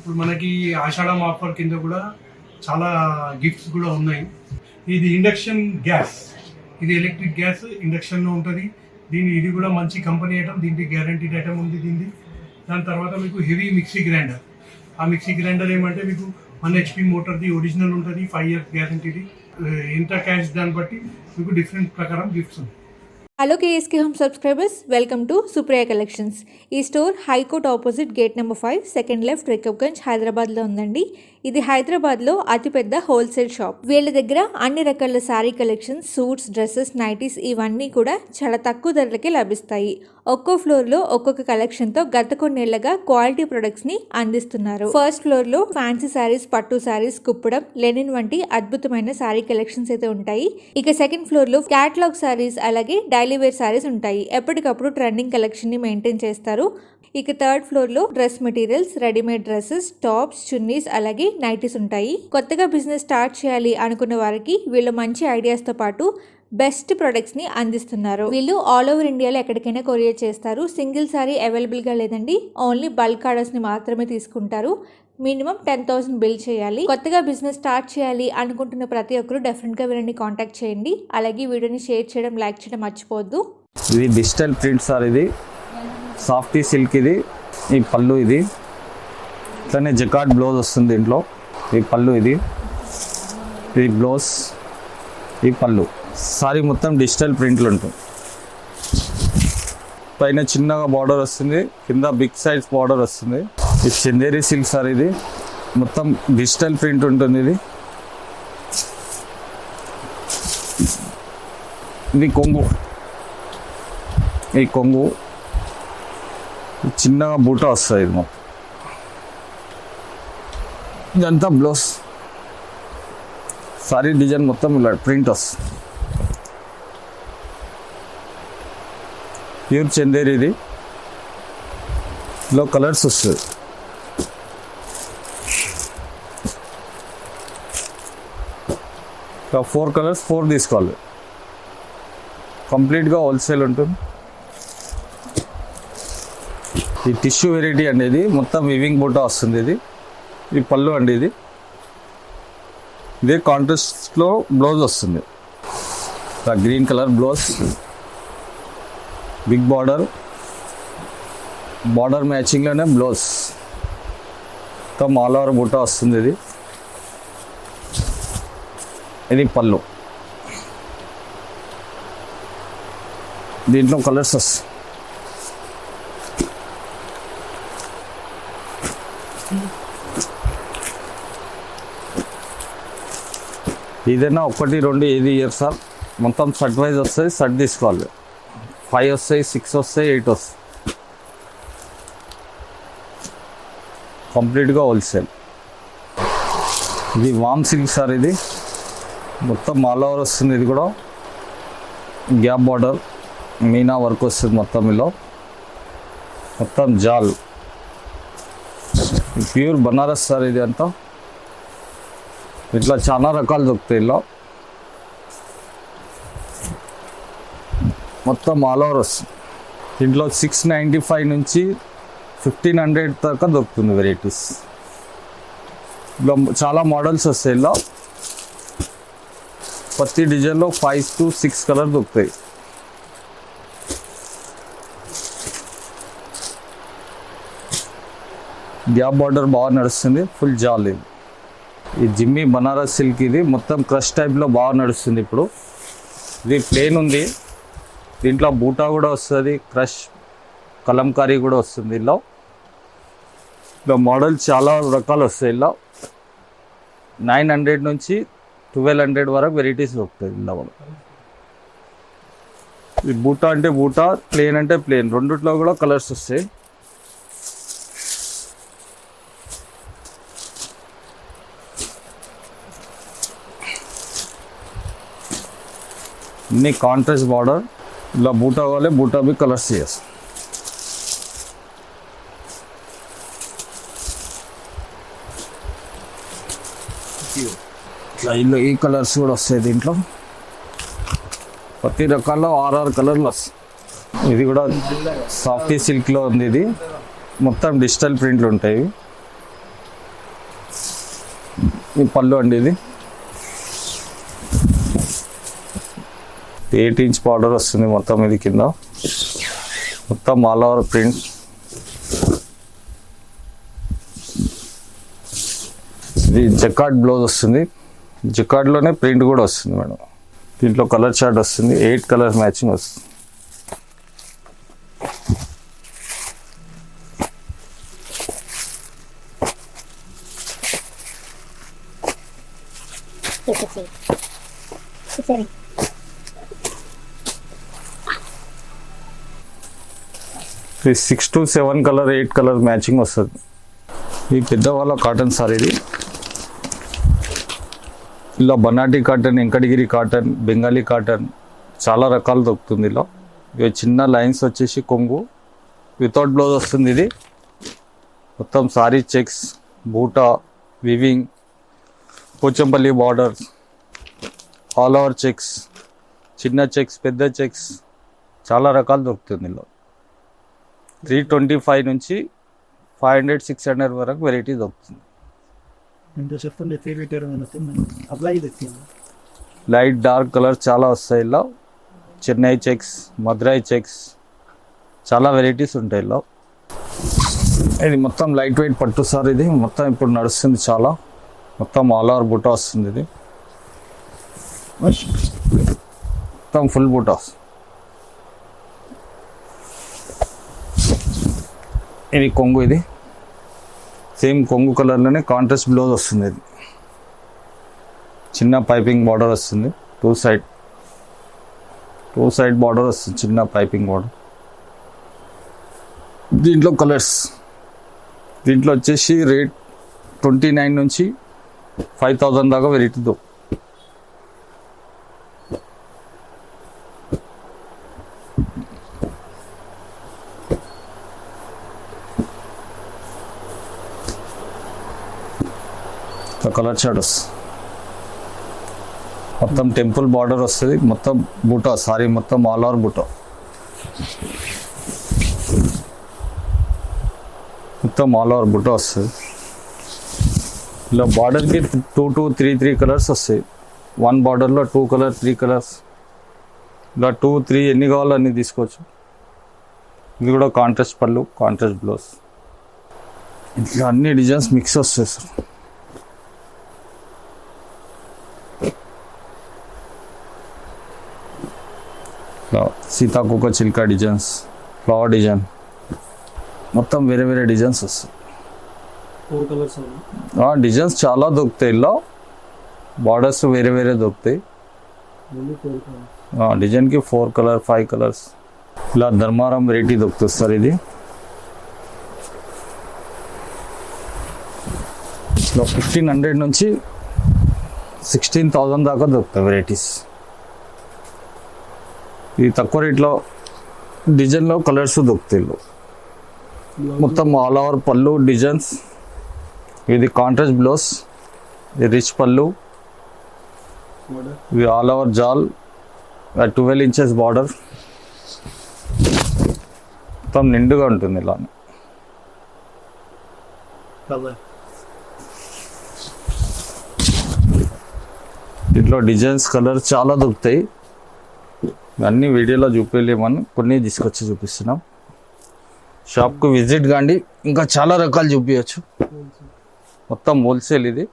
ఇప్పుడు మనకి ఆషాఢం ఆఫర్ కింద కూడా చాలా గిఫ్ట్స్ కూడా ఉన్నాయి. ఇది ఇండక్షన్ గ్యాస్ ఇది ఎలక్ట్రిక్ గ్యాస్ ఇండక్షన్లో ఉంటుంది. దీని ఇది కూడా మంచి కంపెనీ ఐటమ్ దీనికి గ్యారంటీడ్ ఐటమ్ ఉంది దీనికి దాని తర్వాత మీకు హెవీ మిక్సీ గ్రైండర్ ఆ మిక్సీ గ్రైండర్ ఏమంటే మీకు వన్ హెచ్పి మోటార్ది ఒరిజినల్ ఉంటుంది ఫైవ్ ఇయర్స్ గ్యారంటీది ఎంత క్యాష్ దాన్ని బట్టి మీకు డిఫరెంట్ ప్రకారం గిఫ్ట్స్ ఉన్నాయి hello KSK home subscribers welcome to Supriya collections ఈ store high court opposite gate number five second left Rikabganj హైదరాబాద్లో ఉందండి. ఇది హైదరాబాద్లో అతిపెద్ద హోల్సేల్ షాప్. వీళ్ళ దగ్గర అన్ని రకాల sari collections suits dresses nighties ఇవన్నీ కూడా చాలా తక్కువ ధరలకే లభిస్తాయి. ఒక్కో ఫ్లోర్లో ఒక్కొక్క కలెక్షన్తో గత కొన్నేళ్ళుగా క్వాలిటీ ప్రొడక్ట్స్ని అందిస్తున్నారు. ఫస్ట్ ఫ్లోర్లో ఫ్యాన్సీ శారీస్ పట్టు శారీస్ కుప్పడం లెనిన్ వంటి అద్భుతమైన శారీ కలెక్షన్స్ అయితే ఉంటాయి. ఇక సెకండ్ ఫ్లోర్లో క్యాటలాగ్ శారీస్ అలాగే డైలీ వేర్ శారీస్ ఉంటాయి. ఎప్పటికప్పుడు ట్రెండింగ్ కలెక్షన్ని మెయింటైన్ చేస్తారు. ఇక థర్డ్ ఫ్లోర్లో dress materials readymade dresses tops chunnis అలాగే నైటీస్ ఉంటాయి. కొత్తగా బిజినెస్ స్టార్ట్ చేయాలి అనుకున్న వారికి వీళ్ళు మంచి ఐడియాస్తో పాటు బెస్ట్ ప్రొడక్ట్స్ని అందిస్తున్నారు. వీళ్ళు ఆల్ ఓవర్ ఇండియాలో ఎక్కడికైనా కొరియర్ చేస్తారు. సింగిల్ సారీ అవైలబుల్గా లేదండి. ఓన్లీ బల్క్ ఆర్డర్స్ని మాత్రమే తీసుకుంటారు. మినిమం టెన్ థౌసండ్ బిల్ చేయాలి. కొత్తగా బిజినెస్ స్టార్ట్ చేయాలి అనుకుంటున్న ప్రతి ఒక్కరు డెఫినెట్గా వీళ్ళని కాంటాక్ట్ చేయండి. అలాగే వీడియోని షేర్ చేయడం లైక్ చేయడం మర్చిపోవద్దు. ఇది డిజిటల్ ప్రింట్ సార్ ఇది. సాఫ్టీ సిల్క్ ఇది. ఈ పళ్ళు ఇది. ఇట్లానే జకాట్ బ్లౌజ్ వస్తుంది దీంట్లో. ఈ పళ్ళు ఇది. ఇది బ్లౌజ్ ఈ పళ్ళు. సారీ మొత్తం డిజిటల్ ప్రింట్లు ఉంటుంది పైన చిన్నగా బార్డర్ వస్తుంది. కింద బిగ్ సైజ్ బార్డర్ వస్తుంది. ఇది చందేరి సిల్క్ సార్ ఇది. మొత్తం డిజిటల్ ప్రింట్ ఉంటుంది ఇది. ఇది కొంగు. ఈ కొంగు. చిన్నగా బూట వస్తుంది ఇది మొత్తం. ఇదంతా బ్లౌజ్. సారీ డిజైన్ మొత్తం ఇలా ప్రింట్ వస్తుంది. ప్యూర్ చందేరి ఇది. లో కలర్స్ వస్తుంది. ఫోర్ కలర్స్ ఫోర్ తీసుకోవాలి కంప్లీట్గా హోల్సేల్ ఉంటుంది. ఈ టిష్యూ వెరైటీ అండి ఇది మొత్తం వివింగ్ బుట్ట వస్తుంది ఇది. ఇది పళ్ళు అండి ఇది. ఇదే కాంట్రాస్ట్లో బ్లౌజ్ వస్తుంది. Green colour blouse big border border మ్యాచింగ్లోనే blouse మొత్తం ఆల్ ఓవర్ బుట్ట వస్తుంది ఇది. ఇది పళ్ళు. దీంట్లో కలర్స్ వస్తాయి ఏదైనా ఒకటి రెండు ఏది ఇయర్ సార్ మొత్తం షర్ట్ వైజ్ వస్తాయి షర్ట్ తీసుకోవాలి. ఫైవ్ వస్తాయి సిక్స్ వస్తాయి ఎయిట్ వస్తాయి. కంప్లీట్గా హోల్సేల్ ఇది వామ్ సిల్క్ సార్ ఇది. మొత్తం ఆల్ ఓవర్ వస్తుంది ఇది కూడా. గ్యాప్ బార్డర్ మీనా వర్క్ వస్తుంది మొత్తం ఇలా మొత్తం జాల్. ప్యూర్ బనారస్ సార్ ఇది అంతా. ఇట్లా చాలా రకాలు దొరుకుతాయి ఇలా మొత్తం ఆల్ ఓవర్ వస్తుంది. దీంట్లో సిక్స్ నైంటీ ఫైవ్ నుంచి ఫిఫ్టీన్ హండ్రెడ్ దాకా దొరుకుతుంది వెరైటీస్. ఇలా చాలా మోడల్స్ వస్తాయి ఇలా ప్రతి డిజైన్లో ఫైవ్ టు సిక్స్ కలర్ దొరుకుతాయి. గ్యాప్ బార్డర్ బాగా నడుస్తుంది ఫుల్ జాల్. ఇది ఈ జిమ్మి బనారస్ సిల్క్ ఇది మొత్తం క్రష్ టైప్లో బాగా నడుస్తుంది ఇప్పుడు. ఇది ప్లేన్ ఉంది. దీంట్లో బూటా కూడా వస్తుంది క్రష్ కలంకారీ కూడా వస్తుంది ఇలా ఇలా మోడల్ చాలా రకాలు వస్తాయి ఇలా నైన్ హండ్రెడ్ నుంచి ట్వెల్వ్ హండ్రెడ్ వరకు వెరైటీస్ దొరుకుతాయి ఇందులో. ఈ బూటా అంటే బూటా ప్లేన్ అంటే ప్లేన్ రెండిట్లో కూడా కలర్స్ వస్తాయి. అన్ని కాంట్రాస్ట్ బార్డర్ ఇలా బూటా కావాలి బూటా బి కలర్స్ చేస్తాం ఇట్లా ఇల్లు ఈ కలర్స్ కూడా వస్తాయి దీంట్లో. ప్రతి రకాల్లో ఆరు కలర్లు వస్తాయి. ఇది కూడా సాఫ్టీ సిల్క్లో ఉంది ఇది. మొత్తం డిజిటల్ ప్రింట్లు ఉంటాయి. ఈ పళ్ళు అండి ఇది. ఎయిట్ ఇంచ్ బార్డర్ వస్తుంది మొత్తం ఇది కింద. మొత్తం ఆల్ ఓవర్ ప్రింట్. ఇది జకాట్ బ్లౌజ్ వస్తుంది. జికార్డ్లోనే ప్రింట్ కూడా వస్తుంది మేడం. దీంట్లో కలర్ చార్ట్ వస్తుంది ఎయిట్ కలర్ మ్యాచింగ్ వస్తుంది. ఇది six to seven colour eight colour matching వస్తుంది. ఈ పెద్దవాళ్ళ కాటన్ సార్ ఇది. ఇలా Banati cotton Venkatagiri cotton Bengali cotton చాలా రకాలు దొరుకుతుంది ఇలా. ఇవి చిన్న లైన్స్ వచ్చేసి కొంగు. వితౌట్ బ్లౌజ్ వస్తుంది ఇది. మొత్తం సారీ చెక్స్ బూటా weaving Pochampally borders all over checks చిన్న చెక్స్ పెద్ద చెక్స్ చాలా రకాలు దొరుకుతుంది ఇలా. త్రీ ట్వంటీ ఫైవ్ నుంచి ఫైవ్ హండ్రెడ్ సిక్స్ హండ్రెడ్ వరకు వెరైటీ దొరుకుతుంది. లైట్ డార్క్ కలర్ చాలా వస్తాయి ఇలా చెన్నై చెక్స్ మదురై చెక్స్ చాలా వెరైటీస్ ఉంటాయి ఇలా ఇది మొత్తం లైట్ వెయిట్ పట్టు సార్ ఇది. మొత్తం ఇప్పుడు నడుస్తుంది చాలా. మొత్తం ఆల్ ఓవర్ బుటా వస్తుంది ఇది. మొత్తం ఫుల్ బుటా ఇది కొంగు ఇది. సేమ్ కొంగు కలర్లోనే కాంట్రాస్ట్ బ్లౌజ్ వస్తుంది ఇది చిన్న పైపింగ్ బార్డర్ వస్తుంది. Two side two side border వస్తుంది చిన్న పైపింగ్ బార్డర్ దీంట్లో కలర్స్ దీంట్లో వచ్చేసి రేట్ ట్వంటీ నైన్ నుంచి ఫైవ్ థౌజండ్ దాకా వెరైటీ కలర్ షాడ్ వస్తుంది. మొత్తం టెంపుల్ బార్డర్ వస్తుంది. మొత్తం బూటా సారీ మొత్తం ఆల్ ఓవర్ బూటా మొత్తం ఆల్ ఓవర్ బూటా వస్తుంది. ఇలా బార్డర్కి two two three three colours వస్తాయి. వన్ బార్డర్లో టూ కలర్ త్రీ కలర్స్. ఇలా టూ త్రీ ఎన్ని కావాలో అన్ని తీసుకోవచ్చు. ఇది కూడా కాంట్రాస్ట్ పళ్ళు కాంట్రాస్ట్ బ్లౌజ్. ఇట్లా అన్ని డిజైన్స్ మిక్స్ వస్తాయి సార్. సీతాకోక చిల్కా డిజైన్స్ ఫ్లవర్ డిజైన్. మొత్తం వేరే వేరే డిజైన్స్ వస్తాయి. డిజైన్స్ చాలా దొరుకుతాయి ఇలా బార్డర్స్ వేరే వేరే దొరుకుతాయి. డిజైన్కి ఫోర్ కలర్ ఫైవ్ కలర్స్ ఇలా ధర్మారం వెరైటీ దొరుకుతుంది సార్ ఇది. ఇలా ఫిఫ్టీన్ హండ్రెడ్ నుంచి సిక్స్టీన్ థౌజండ్ దాకా దొరుకుతాయి వెరైటీస్ ఇది తక్కువ రేట్లో డిజైన్లో కలర్స్ దొరుకుతాయి. మొత్తం ఆల్ ఓవర్ పళ్ళు డిజైన్స్ ఇది కాంట్రాస్ట్ బ్లౌజ్ ఇది రిచ్ పళ్ళు. ఇది ఆల్ ఓవర్ జాల్ ట్వెల్వ్ ఇంచెస్ బార్డర్ మొత్తం నిండుగా ఉంటుంది ఇలా దీంట్లో డిజైన్స్ కలర్ చాలా దొరుకుతాయి. అన్ని వీడియోలో చూపించలేమని కొన్ని తీసుకొచ్చి చూపిస్తున్నాం. షాప్కు విజిట్ కాండి. ఇంకా చాలా రకాలు చూపించచ్చు మొత్తం హోల్సేల్ ఇది.